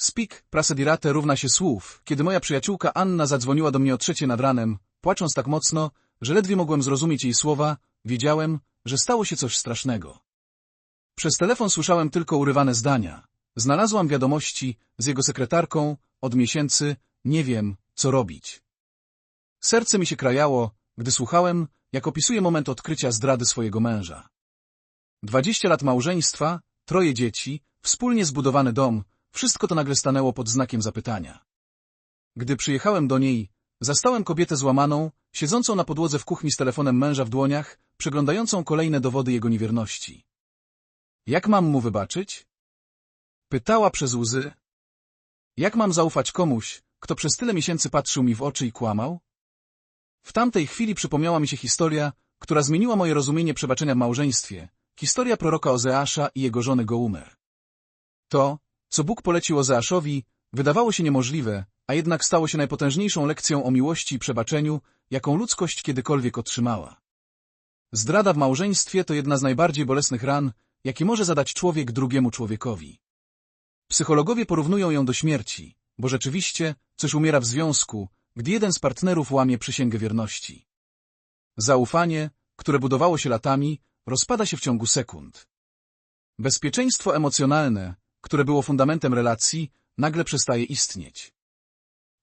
Speak, prasedirate równa się słów, kiedy moja przyjaciółka Anna zadzwoniła do mnie o trzecie nad ranem, płacząc tak mocno, że ledwie mogłem zrozumieć jej słowa, wiedziałem, że stało się coś strasznego. Przez telefon słyszałem tylko urywane zdania. Znalazłam wiadomości z jego sekretarką od miesięcy, nie wiem, co robić. Serce mi się krajało, gdy słuchałem, jak opisuje moment odkrycia zdrady swojego męża. Dwadzieścia lat małżeństwa, troje dzieci, wspólnie zbudowany dom, wszystko to nagle stanęło pod znakiem zapytania. Gdy przyjechałem do niej, zastałem kobietę złamaną, siedzącą na podłodze w kuchni z telefonem męża w dłoniach, przeglądającą kolejne dowody jego niewierności. Jak mam mu wybaczyć? Pytała przez łzy. Jak mam zaufać komuś, kto przez tyle miesięcy patrzył mi w oczy i kłamał? W tamtej chwili przypomniała mi się historia, która zmieniła moje rozumienie przebaczenia w małżeństwie, historia proroka Ozeasza i jego żony Goumer. To, co Bóg polecił Ozeaszowi, wydawało się niemożliwe, a jednak stało się najpotężniejszą lekcją o miłości i przebaczeniu, jaką ludzkość kiedykolwiek otrzymała. Zdrada w małżeństwie to jedna z najbardziej bolesnych ran, jakie może zadać człowiek drugiemu człowiekowi. Psychologowie porównują ją do śmierci, bo rzeczywiście coś umiera w związku, gdy jeden z partnerów łamie przysięgę wierności. Zaufanie, które budowało się latami, rozpada się w ciągu sekund. Bezpieczeństwo emocjonalne, które było fundamentem relacji, nagle przestaje istnieć.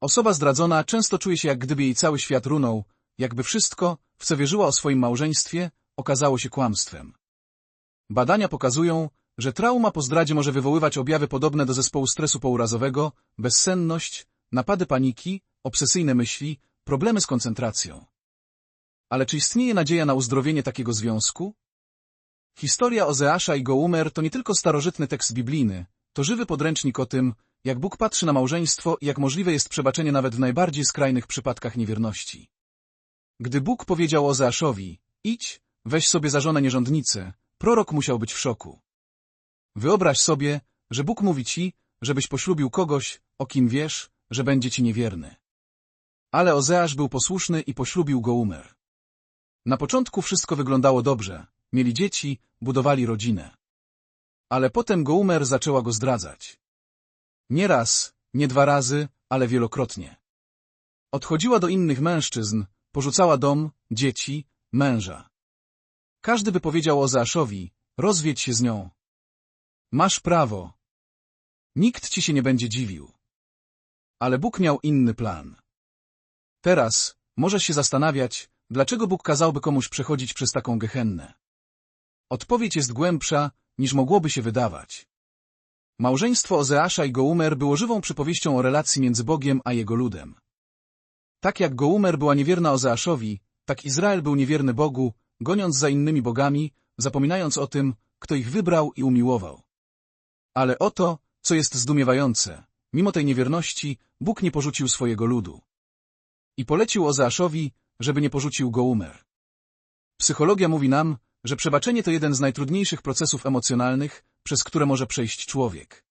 Osoba zdradzona często czuje się jak gdyby jej cały świat runął, jakby wszystko, w co wierzyła o swoim małżeństwie, okazało się kłamstwem. Badania pokazują, że trauma po zdradzie może wywoływać objawy podobne do zespołu stresu pourazowego, bezsenność, napady paniki, obsesyjne myśli, problemy z koncentracją. Ale czy istnieje nadzieja na uzdrowienie takiego związku? Historia Ozeasza i Goumer to nie tylko starożytny tekst biblijny, to żywy podręcznik o tym, jak Bóg patrzy na małżeństwo i jak możliwe jest przebaczenie nawet w najbardziej skrajnych przypadkach niewierności. Gdy Bóg powiedział Ozeaszowi, idź, weź sobie za żonę nierządnicę, prorok musiał być w szoku. Wyobraź sobie, że Bóg mówi ci, żebyś poślubił kogoś, o kim wiesz, że będzie ci niewierny. Ale Ozeasz był posłuszny i poślubił Goumer. Na początku wszystko wyglądało dobrze, mieli dzieci, budowali rodzinę. Ale potem Goumer zaczęła go zdradzać. Nie raz, nie dwa razy, ale wielokrotnie. Odchodziła do innych mężczyzn, porzucała dom, dzieci, męża. Każdy by powiedział Ozeaszowi, rozwiedź się z nią. Masz prawo. Nikt ci się nie będzie dziwił. Ale Bóg miał inny plan. Teraz możesz się zastanawiać, dlaczego Bóg kazałby komuś przechodzić przez taką gehennę. Odpowiedź jest głębsza, niż mogłoby się wydawać. Małżeństwo Ozeasza i Goumer było żywą przypowieścią o relacji między Bogiem a jego ludem. Tak jak Goumer była niewierna Ozeaszowi, tak Izrael był niewierny Bogu, goniąc za innymi bogami, zapominając o tym, kto ich wybrał i umiłował. Ale oto, co jest zdumiewające, mimo tej niewierności, Bóg nie porzucił swojego ludu. I polecił Ozeaszowi, żeby nie porzucił Goumer. Psychologia mówi nam, że przebaczenie to jeden z najtrudniejszych procesów emocjonalnych, przez które może przejść człowiek.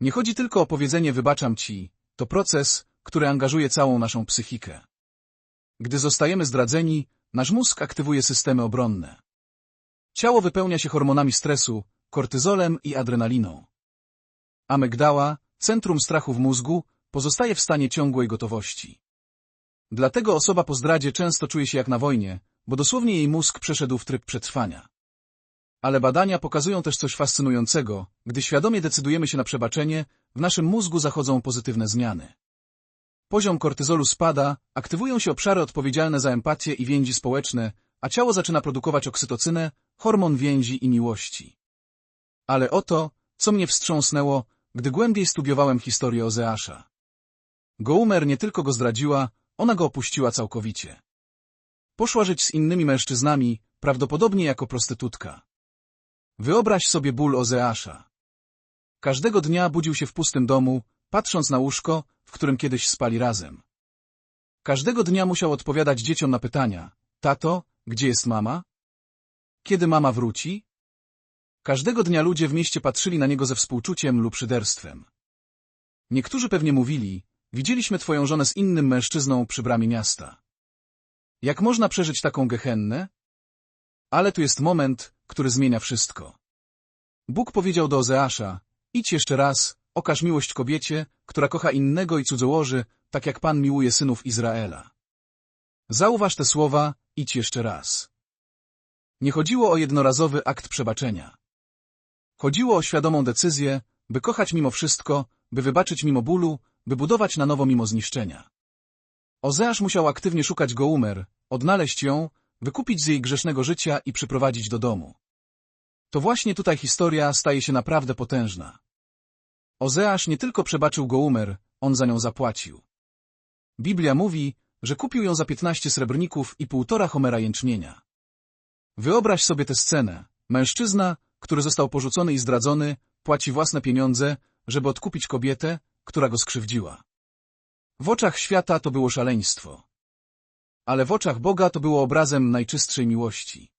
Nie chodzi tylko o powiedzenie wybaczam ci, to proces, który angażuje całą naszą psychikę. Gdy zostajemy zdradzeni, nasz mózg aktywuje systemy obronne. Ciało wypełnia się hormonami stresu, kortyzolem i adrenaliną. Amygdała, centrum strachu w mózgu, pozostaje w stanie ciągłej gotowości. Dlatego osoba po zdradzie często czuje się jak na wojnie, bo dosłownie jej mózg przeszedł w tryb przetrwania. Ale badania pokazują też coś fascynującego. Gdy świadomie decydujemy się na przebaczenie, w naszym mózgu zachodzą pozytywne zmiany. Poziom kortyzolu spada, aktywują się obszary odpowiedzialne za empatię i więzi społeczne, a ciało zaczyna produkować oksytocynę, hormon więzi i miłości. Ale oto, co mnie wstrząsnęło, gdy głębiej studiowałem historię Ozeasza. Goumer nie tylko go zdradziła, ona go opuściła całkowicie. Poszła żyć z innymi mężczyznami, prawdopodobnie jako prostytutka. Wyobraź sobie ból Ozeasza. Każdego dnia budził się w pustym domu, patrząc na łóżko, w którym kiedyś spali razem. Każdego dnia musiał odpowiadać dzieciom na pytania. Tato, gdzie jest mama? Kiedy mama wróci? Każdego dnia ludzie w mieście patrzyli na niego ze współczuciem lub szyderstwem. Niektórzy pewnie mówili, widzieliśmy twoją żonę z innym mężczyzną przy bramie miasta. Jak można przeżyć taką gehennę? Ale tu jest moment, który zmienia wszystko. Bóg powiedział do Ozeasza, idź jeszcze raz, okaż miłość kobiecie, która kocha innego i cudzołoży, tak jak Pan miłuje synów Izraela. Zauważ te słowa, idź jeszcze raz. Nie chodziło o jednorazowy akt przebaczenia. Chodziło o świadomą decyzję, by kochać mimo wszystko, by wybaczyć mimo bólu, by budować na nowo mimo zniszczenia. Ozeasz musiał aktywnie szukać Goumer, odnaleźć ją, wykupić z jej grzesznego życia i przyprowadzić do domu. To właśnie tutaj historia staje się naprawdę potężna. Ozeasz nie tylko przebaczył Goumer, on za nią zapłacił. Biblia mówi, że kupił ją za piętnaście srebrników i półtora homera jęczmienia. Wyobraź sobie tę scenę. Mężczyzna, który został porzucony i zdradzony, płaci własne pieniądze, żeby odkupić kobietę, która go skrzywdziła. W oczach świata to było szaleństwo. Ale w oczach Boga to było obrazem najczystszej miłości.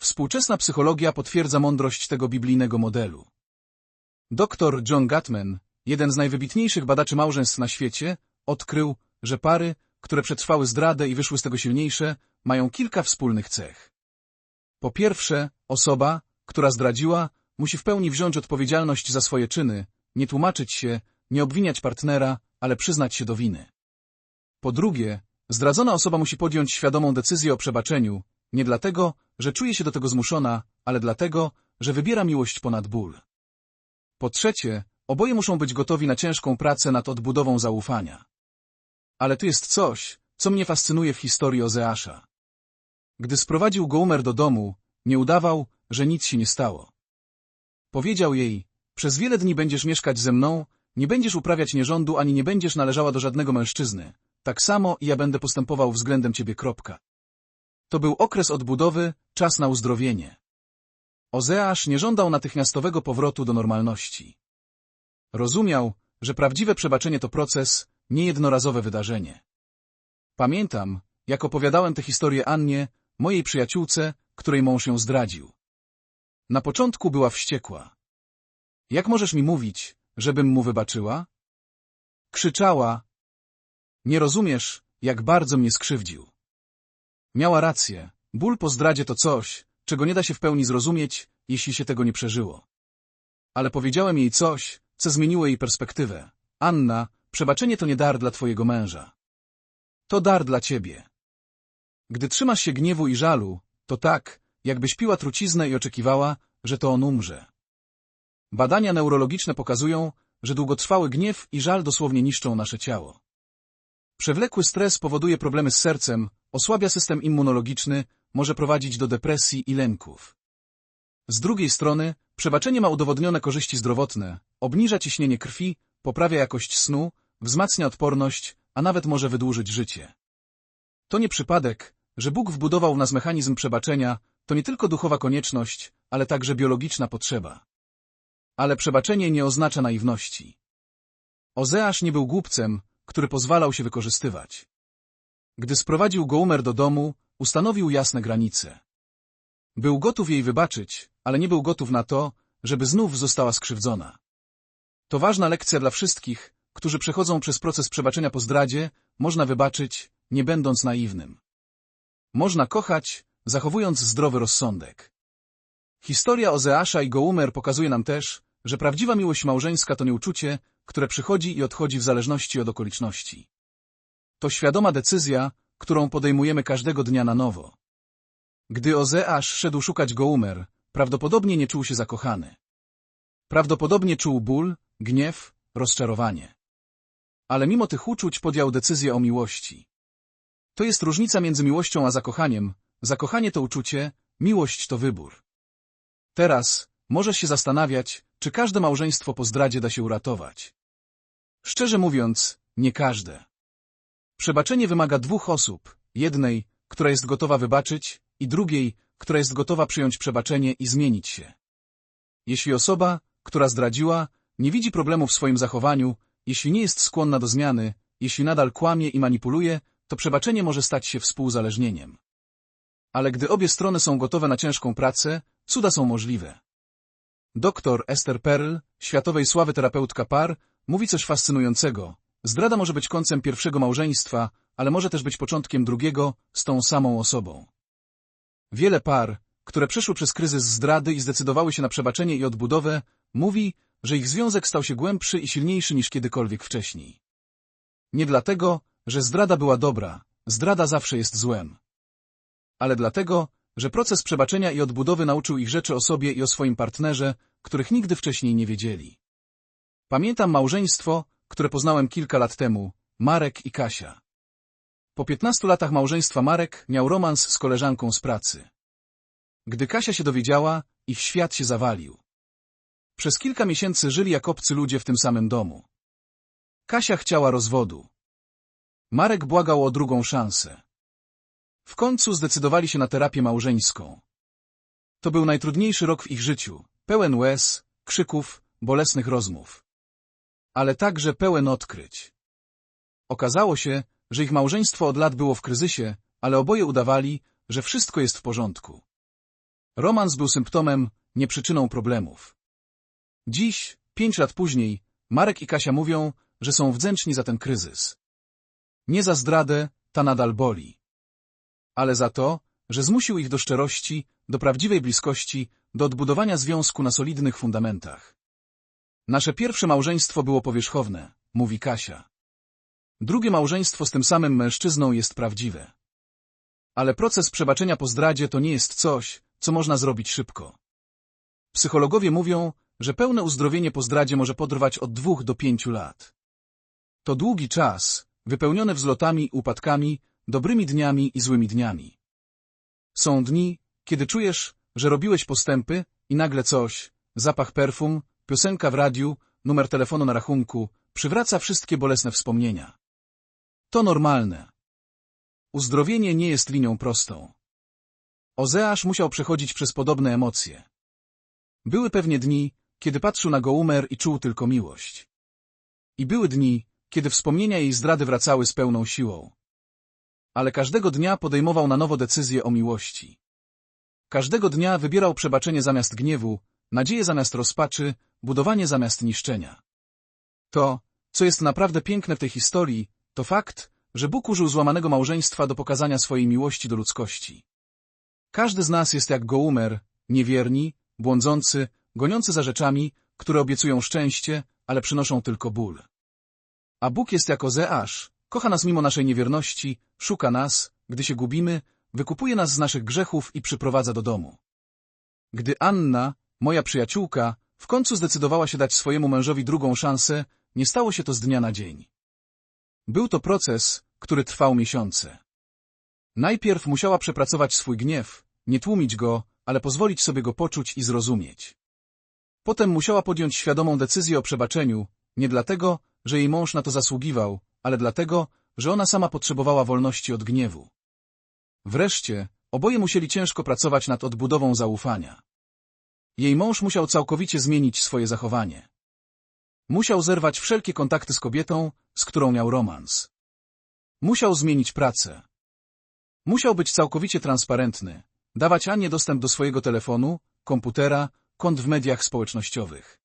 Współczesna psychologia potwierdza mądrość tego biblijnego modelu. Dr John Gatman, jeden z najwybitniejszych badaczy małżeństw na świecie, odkrył, że pary, które przetrwały zdradę i wyszły z tego silniejsze, mają kilka wspólnych cech. Po pierwsze, osoba, która zdradziła, musi w pełni wziąć odpowiedzialność za swoje czyny, nie tłumaczyć się, nie obwiniać partnera, ale przyznać się do winy. Po drugie, zdradzona osoba musi podjąć świadomą decyzję o przebaczeniu, nie dlatego, że czuje się do tego zmuszona, ale dlatego, że wybiera miłość ponad ból. Po trzecie, oboje muszą być gotowi na ciężką pracę nad odbudową zaufania. Ale tu jest coś, co mnie fascynuje w historii Ozeasza. Gdy sprowadził Gomer do domu, nie udawał, że nic się nie stało. Powiedział jej, przez wiele dni będziesz mieszkać ze mną, nie będziesz uprawiać nierządu, ani nie będziesz należała do żadnego mężczyzny. Tak samo ja będę postępował względem ciebie. Kropka. To był okres odbudowy, czas na uzdrowienie. Ozeasz nie żądał natychmiastowego powrotu do normalności. Rozumiał, że prawdziwe przebaczenie to proces, nie jednorazowe wydarzenie. Pamiętam, jak opowiadałem tę historię Annie, mojej przyjaciółce, której mąż ją zdradził. Na początku była wściekła. Jak możesz mi mówić, żebym mu wybaczyła? Krzyczała. Nie rozumiesz, jak bardzo mnie skrzywdził. Miała rację. Ból po zdradzie to coś, czego nie da się w pełni zrozumieć, jeśli się tego nie przeżyło. Ale powiedziałem jej coś, co zmieniło jej perspektywę. Anna, przebaczenie to nie dar dla twojego męża. To dar dla ciebie. Gdy trzymasz się gniewu i żalu, to tak, jakbyś piła truciznę i oczekiwała, że to on umrze. Badania neurologiczne pokazują, że długotrwały gniew i żal dosłownie niszczą nasze ciało. Przewlekły stres powoduje problemy z sercem, osłabia system immunologiczny, może prowadzić do depresji i lęków. Z drugiej strony, przebaczenie ma udowodnione korzyści zdrowotne, obniża ciśnienie krwi, poprawia jakość snu, wzmacnia odporność, a nawet może wydłużyć życie. To nie przypadek, że Bóg wbudował w nas mechanizm przebaczenia, to nie tylko duchowa konieczność, ale także biologiczna potrzeba. Ale przebaczenie nie oznacza naiwności. Ozeasz nie był głupcem, który pozwalał się wykorzystywać. Gdy sprowadził Gomer do domu, ustanowił jasne granice. Był gotów jej wybaczyć, ale nie był gotów na to, żeby znów została skrzywdzona. To ważna lekcja dla wszystkich, którzy przechodzą przez proces przebaczenia po zdradzie, można wybaczyć, nie będąc naiwnym. Można kochać, zachowując zdrowy rozsądek. Historia Ozeasza i Goumer pokazuje nam też, że prawdziwa miłość małżeńska to nie uczucie, które przychodzi i odchodzi w zależności od okoliczności. To świadoma decyzja, którą podejmujemy każdego dnia na nowo. Gdy Ozeasz szedł szukać Goumer, prawdopodobnie nie czuł się zakochany. Prawdopodobnie czuł ból, gniew, rozczarowanie. Ale mimo tych uczuć podjął decyzję o miłości. To jest różnica między miłością a zakochaniem. Zakochanie to uczucie, miłość to wybór. Teraz możesz się zastanawiać, czy każde małżeństwo po zdradzie da się uratować. Szczerze mówiąc, nie każde. Przebaczenie wymaga dwóch osób, jednej, która jest gotowa wybaczyć, i drugiej, która jest gotowa przyjąć przebaczenie i zmienić się. Jeśli osoba, która zdradziła, nie widzi problemu w swoim zachowaniu, jeśli nie jest skłonna do zmiany, jeśli nadal kłamie i manipuluje, to przebaczenie może stać się współzależnieniem. Ale gdy obie strony są gotowe na ciężką pracę, cuda są możliwe. Doktor Esther Perl, światowej sławy terapeutka par, mówi coś fascynującego. Zdrada może być końcem pierwszego małżeństwa, ale może też być początkiem drugiego z tą samą osobą. Wiele par, które przeszły przez kryzys zdrady i zdecydowały się na przebaczenie i odbudowę, mówi, że ich związek stał się głębszy i silniejszy niż kiedykolwiek wcześniej. Nie dlatego, że zdrada była dobra, zdrada zawsze jest złem. Ale dlatego, że proces przebaczenia i odbudowy nauczył ich rzeczy o sobie i o swoim partnerze, których nigdy wcześniej nie wiedzieli. Pamiętam małżeństwo, które poznałem kilka lat temu, Marek i Kasia. Po piętnastu latach małżeństwa Marek miał romans z koleżanką z pracy. Gdy Kasia się dowiedziała, ich świat się zawalił. Przez kilka miesięcy żyli jak obcy ludzie w tym samym domu. Kasia chciała rozwodu. Marek błagał o drugą szansę. W końcu zdecydowali się na terapię małżeńską. To był najtrudniejszy rok w ich życiu, pełen łez, krzyków, bolesnych rozmów. Ale także pełen odkryć. Okazało się, że ich małżeństwo od lat było w kryzysie, ale oboje udawali, że wszystko jest w porządku. Romans był symptomem, nie przyczyną problemów. Dziś, pięć lat później, Marek i Kasia mówią, że są wdzięczni za ten kryzys. Nie za zdradę, ta nadal boli. Ale za to, że zmusił ich do szczerości, do prawdziwej bliskości, do odbudowania związku na solidnych fundamentach. Nasze pierwsze małżeństwo było powierzchowne, mówi Kasia. Drugie małżeństwo z tym samym mężczyzną jest prawdziwe. Ale proces przebaczenia po zdradzie to nie jest coś, co można zrobić szybko. Psychologowie mówią, że pełne uzdrowienie po zdradzie może potrwać od dwóch do pięciu lat. To długi czas, wypełniony wzlotami, upadkami, dobrymi dniami i złymi dniami. Są dni, kiedy czujesz, że robiłeś postępy i nagle coś, zapach perfum, piosenka w radiu, numer telefonu na rachunku, przywraca wszystkie bolesne wspomnienia. To normalne. Uzdrowienie nie jest linią prostą. Ozeasz musiał przechodzić przez podobne emocje. Były pewnie dni, kiedy patrzył na Goуmer i czuł tylko miłość. I były dni, kiedy wspomnienia jej zdrady wracały z pełną siłą. Ale każdego dnia podejmował na nowo decyzję o miłości. Każdego dnia wybierał przebaczenie zamiast gniewu, nadzieję zamiast rozpaczy, budowanie zamiast niszczenia. To, co jest naprawdę piękne w tej historii, to fakt, że Bóg użył złamanego małżeństwa do pokazania swojej miłości do ludzkości. Każdy z nas jest jak Goumer, niewierni, błądzący, goniący za rzeczami, które obiecują szczęście, ale przynoszą tylko ból. A Bóg jest jako Zeasz, kocha nas mimo naszej niewierności, szuka nas, gdy się gubimy, wykupuje nas z naszych grzechów i przyprowadza do domu. Gdy Anna, moja przyjaciółka, w końcu zdecydowała się dać swojemu mężowi drugą szansę, nie stało się to z dnia na dzień. Był to proces, który trwał miesiące. Najpierw musiała przepracować swój gniew, nie tłumić go, ale pozwolić sobie go poczuć i zrozumieć. Potem musiała podjąć świadomą decyzję o przebaczeniu, nie dlatego, że jej mąż na to zasługiwał, ale dlatego, że ona sama potrzebowała wolności od gniewu. Wreszcie, oboje musieli ciężko pracować nad odbudową zaufania. Jej mąż musiał całkowicie zmienić swoje zachowanie. Musiał zerwać wszelkie kontakty z kobietą, z którą miał romans. Musiał zmienić pracę. Musiał być całkowicie transparentny, dawać Anie dostęp do swojego telefonu, komputera, kont w mediach społecznościowych.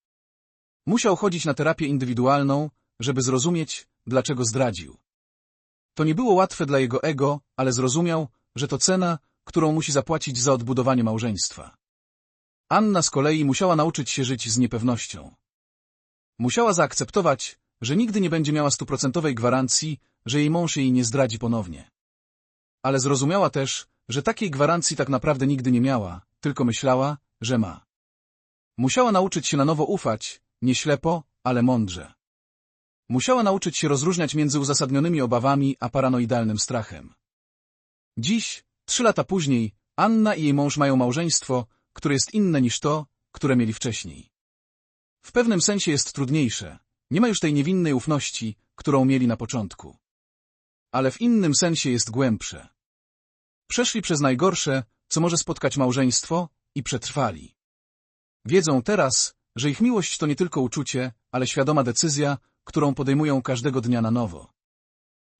Musiał chodzić na terapię indywidualną, żeby zrozumieć, dlaczego zdradził. To nie było łatwe dla jego ego, ale zrozumiał, że to cena, którą musi zapłacić za odbudowanie małżeństwa. Anna z kolei musiała nauczyć się żyć z niepewnością. Musiała zaakceptować, że nigdy nie będzie miała stuprocentowej gwarancji, że jej mąż jej nie zdradzi ponownie. Ale zrozumiała też, że takiej gwarancji tak naprawdę nigdy nie miała, tylko myślała, że ma. Musiała nauczyć się na nowo ufać, nie ślepo, ale mądrze. Musiała nauczyć się rozróżniać między uzasadnionymi obawami a paranoidalnym strachem. Dziś, trzy lata później, Anna i jej mąż mają małżeństwo, które jest inne niż to, które mieli wcześniej. W pewnym sensie jest trudniejsze. Nie ma już tej niewinnej ufności, którą mieli na początku. Ale w innym sensie jest głębsze. Przeszli przez najgorsze, co może spotkać małżeństwo, i przetrwali. Wiedzą teraz, że ich miłość to nie tylko uczucie, ale świadoma decyzja, którą podejmują każdego dnia na nowo.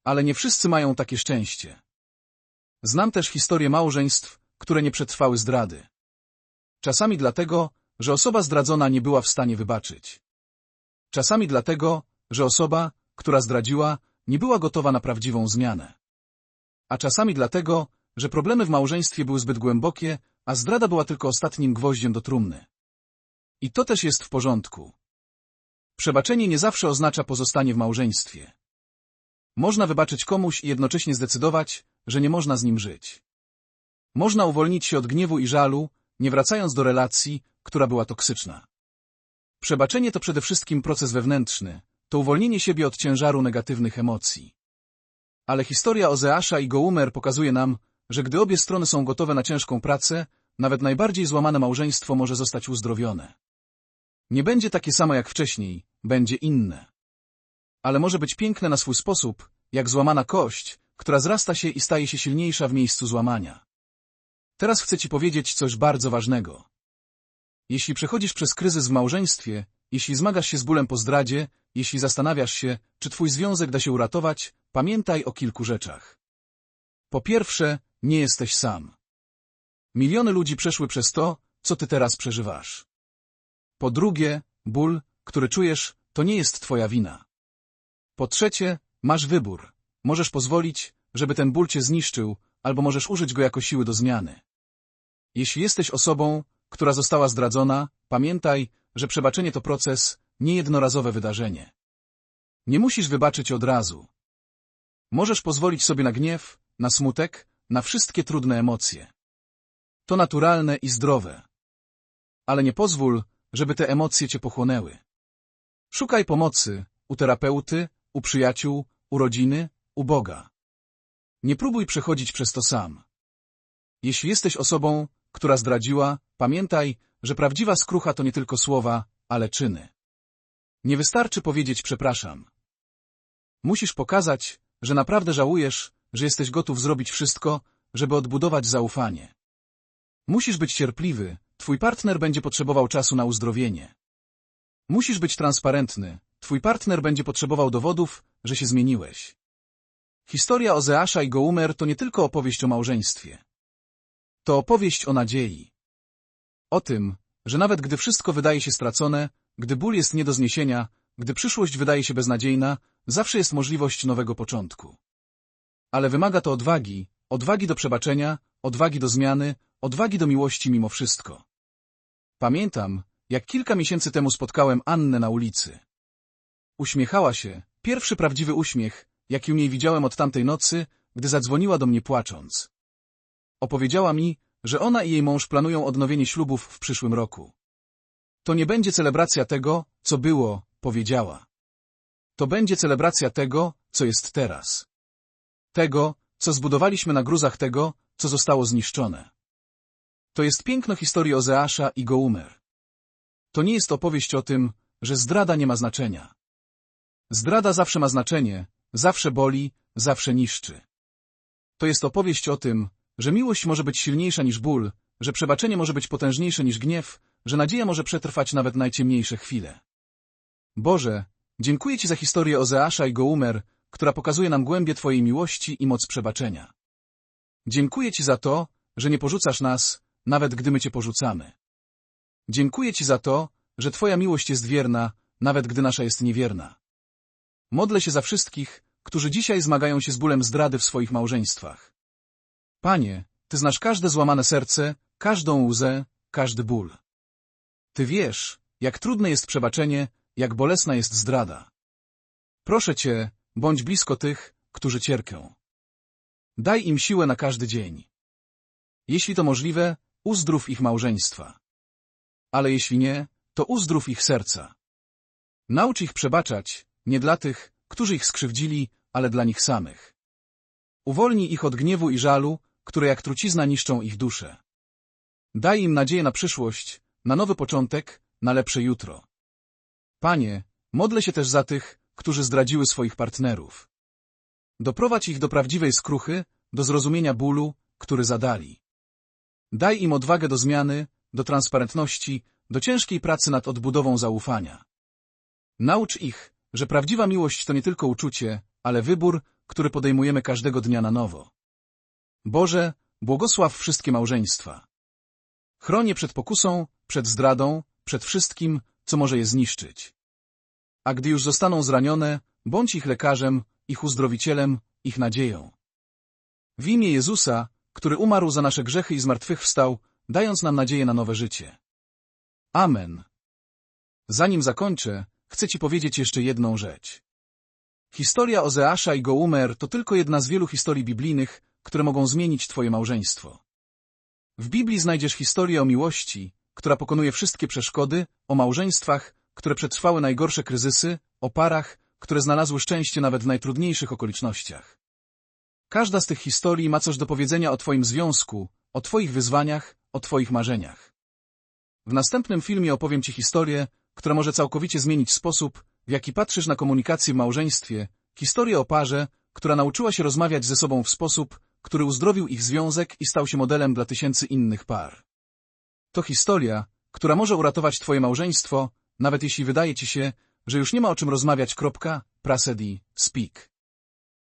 Ale nie wszyscy mają takie szczęście. Znam też historię małżeństw, które nie przetrwały zdrady. Czasami dlatego, że osoba zdradzona nie była w stanie wybaczyć. Czasami dlatego, że osoba, która zdradziła, nie była gotowa na prawdziwą zmianę. A czasami dlatego, że problemy w małżeństwie były zbyt głębokie, a zdrada była tylko ostatnim gwoździem do trumny. I to też jest w porządku. Przebaczenie nie zawsze oznacza pozostanie w małżeństwie. Można wybaczyć komuś i jednocześnie zdecydować, że nie można z nim żyć. Można uwolnić się od gniewu i żalu, nie wracając do relacji, która była toksyczna. Przebaczenie to przede wszystkim proces wewnętrzny, to uwolnienie siebie od ciężaru negatywnych emocji. Ale historia Ozeasza i Goumer pokazuje nam, że gdy obie strony są gotowe na ciężką pracę, nawet najbardziej złamane małżeństwo może zostać uzdrowione. Nie będzie takie samo jak wcześniej, będzie inne. Ale może być piękne na swój sposób, jak złamana kość, która zrasta się i staje się silniejsza w miejscu złamania. Teraz chcę Ci powiedzieć coś bardzo ważnego. Jeśli przechodzisz przez kryzys w małżeństwie, jeśli zmagasz się z bólem po zdradzie, jeśli zastanawiasz się, czy Twój związek da się uratować, pamiętaj o kilku rzeczach. Po pierwsze, nie jesteś sam. Miliony ludzi przeszły przez to, co Ty teraz przeżywasz. Po drugie, ból, który czujesz, to nie jest Twoja wina. Po trzecie, masz wybór. Możesz pozwolić, żeby ten ból Cię zniszczył, albo możesz użyć go jako siły do zmiany. Jeśli jesteś osobą, która została zdradzona, pamiętaj, że przebaczenie to proces, nie jednorazowe wydarzenie. Nie musisz wybaczyć od razu. Możesz pozwolić sobie na gniew, na smutek, na wszystkie trudne emocje. To naturalne i zdrowe. Ale nie pozwól, żeby te emocje cię pochłonęły. Szukaj pomocy u terapeuty, u przyjaciół, u rodziny, u Boga. Nie próbuj przechodzić przez to sam. Jeśli jesteś osobą, która zdradziła, pamiętaj, że prawdziwa skrucha to nie tylko słowa, ale czyny. Nie wystarczy powiedzieć przepraszam. Musisz pokazać, że naprawdę żałujesz, że jesteś gotów zrobić wszystko, żeby odbudować zaufanie. Musisz być cierpliwy, twój partner będzie potrzebował czasu na uzdrowienie. Musisz być transparentny, twój partner będzie potrzebował dowodów, że się zmieniłeś. Historia Ozeasza i Goumer to nie tylko opowieść o małżeństwie. To opowieść o nadziei. O tym, że nawet gdy wszystko wydaje się stracone, gdy ból jest nie do zniesienia, gdy przyszłość wydaje się beznadziejna, zawsze jest możliwość nowego początku. Ale wymaga to odwagi, odwagi do przebaczenia, odwagi do zmiany, odwagi do miłości mimo wszystko. Pamiętam, jak kilka miesięcy temu spotkałem Annę na ulicy. Uśmiechała się, pierwszy prawdziwy uśmiech, jaki u niej widziałem od tamtej nocy, gdy zadzwoniła do mnie płacząc. Opowiedziała mi, że ona i jej mąż planują odnowienie ślubów w przyszłym roku. To nie będzie celebracja tego, co było, powiedziała. To będzie celebracja tego, co jest teraz. Tego, co zbudowaliśmy na gruzach tego, co zostało zniszczone. To jest piękno historii Ozeasza i Goumer. To nie jest opowieść o tym, że zdrada nie ma znaczenia. Zdrada zawsze ma znaczenie, zawsze boli, zawsze niszczy. To jest opowieść o tym, że miłość może być silniejsza niż ból, że przebaczenie może być potężniejsze niż gniew, że nadzieja może przetrwać nawet najciemniejsze chwile. Boże, dziękuję Ci za historię Ozeasza i Goumer, która pokazuje nam głębie Twojej miłości i moc przebaczenia. Dziękuję Ci za to, że nie porzucasz nas, nawet gdy my Cię porzucamy. Dziękuję Ci za to, że Twoja miłość jest wierna, nawet gdy nasza jest niewierna. Modlę się za wszystkich, którzy dzisiaj zmagają się z bólem zdrady w swoich małżeństwach. Panie, Ty znasz każde złamane serce, każdą łzę, każdy ból. Ty wiesz, jak trudne jest przebaczenie, jak bolesna jest zdrada. Proszę Cię, bądź blisko tych, którzy cierpią. Daj im siłę na każdy dzień. Jeśli to możliwe, uzdrów ich małżeństwa. Ale jeśli nie, to uzdrów ich serca. Naucz ich przebaczać, nie dla tych, którzy ich skrzywdzili, ale dla nich samych. Uwolnij ich od gniewu i żalu, które jak trucizna niszczą ich duszę. Daj im nadzieję na przyszłość, na nowy początek, na lepsze jutro. Panie, modlę się też za tych, którzy zdradziły swoich partnerów. Doprowadź ich do prawdziwej skruchy, do zrozumienia bólu, który zadali. Daj im odwagę do zmiany, do transparentności, do ciężkiej pracy nad odbudową zaufania. Naucz ich, że prawdziwa miłość to nie tylko uczucie, ale wybór, który podejmujemy każdego dnia na nowo. Boże, błogosław wszystkie małżeństwa. Chronię przed pokusą, przed zdradą, przed wszystkim, co może je zniszczyć. A gdy już zostaną zranione, bądź ich lekarzem, ich uzdrowicielem, ich nadzieją. W imię Jezusa, który umarł za nasze grzechy i zmartwychwstał, dając nam nadzieję na nowe życie. Amen. Zanim zakończę, chcę ci powiedzieć jeszcze jedną rzecz. Historia Ozeasza i Goumer to tylko jedna z wielu historii biblijnych, które mogą zmienić twoje małżeństwo. W Biblii znajdziesz historię o miłości, która pokonuje wszystkie przeszkody, o małżeństwach, które przetrwały najgorsze kryzysy, o parach, które znalazły szczęście nawet w najtrudniejszych okolicznościach. Każda z tych historii ma coś do powiedzenia o Twoim związku, o Twoich wyzwaniach, o Twoich marzeniach. W następnym filmie opowiem Ci historię, która może całkowicie zmienić sposób, w jaki patrzysz na komunikację w małżeństwie, historię o parze, która nauczyła się rozmawiać ze sobą w sposób, który uzdrowił ich związek i stał się modelem dla tysięcy innych par. To historia, która może uratować Twoje małżeństwo, nawet jeśli wydaje Ci się, że już nie ma o czym rozmawiać. Prasedi, Speak.